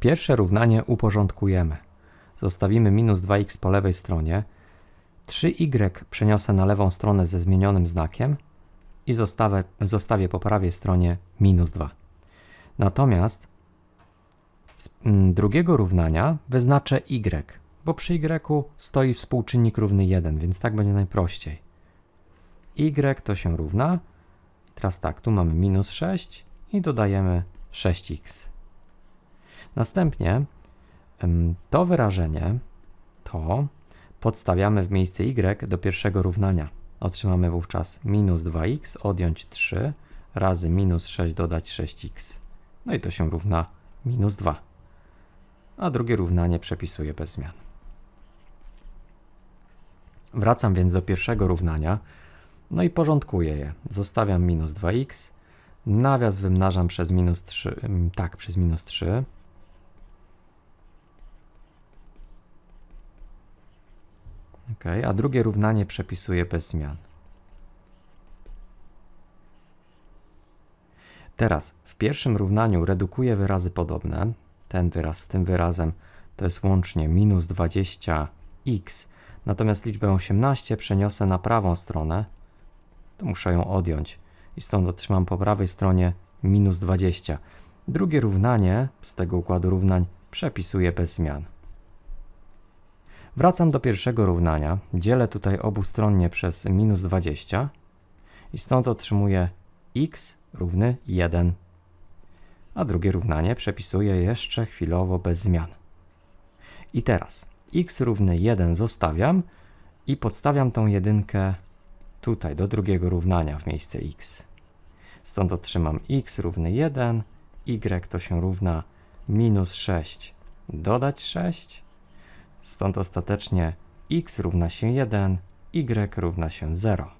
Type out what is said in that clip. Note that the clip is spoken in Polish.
Pierwsze równanie uporządkujemy. Zostawimy minus 2x po lewej stronie, 3y przeniosę na lewą stronę ze zmienionym znakiem i zostawię, zostawię po prawej stronie minus 2. Natomiast z mm, drugiego równania wyznaczę y, bo przy y stoi współczynnik równy 1, więc tak będzie najprościej. y to się równa. Teraz tak, tu mamy minus 6 i dodajemy 6x. Następnie to wyrażenie to podstawiamy w miejsce y do pierwszego równania. Otrzymamy wówczas minus 2x odjąć 3 razy minus 6 dodać 6x. No i to się równa minus 2. A drugie równanie przepisuję bez zmian. Wracam więc do pierwszego równania. No i porządkuję je. Zostawiam minus 2x. Nawias wymnażam przez minus 3. ym, Tak, przez minus 3. Ok, a drugie równanie przepisuję bez zmian. Teraz w pierwszym równaniu redukuję wyrazy podobne. Ten wyraz z tym wyrazem to jest łącznie minus 20x. Natomiast liczbę 18 przeniosę na prawą stronę, to muszę ją odjąć. I stąd otrzymam po prawej stronie minus 20. Drugie równanie z tego układu równań przepisuję bez zmian. Wracam do pierwszego równania. Dzielę tutaj obustronnie przez minus 20 i stąd otrzymuję x równy 1. A drugie równanie przepisuję jeszcze chwilowo bez zmian. I teraz x równy 1 zostawiam i podstawiam tą jedynkę tutaj do drugiego równania w miejsce x. Stąd otrzymam x równy 1, y to się równa minus 6 dodać 6. Stąd ostatecznie x równa się 1, y równa się 0.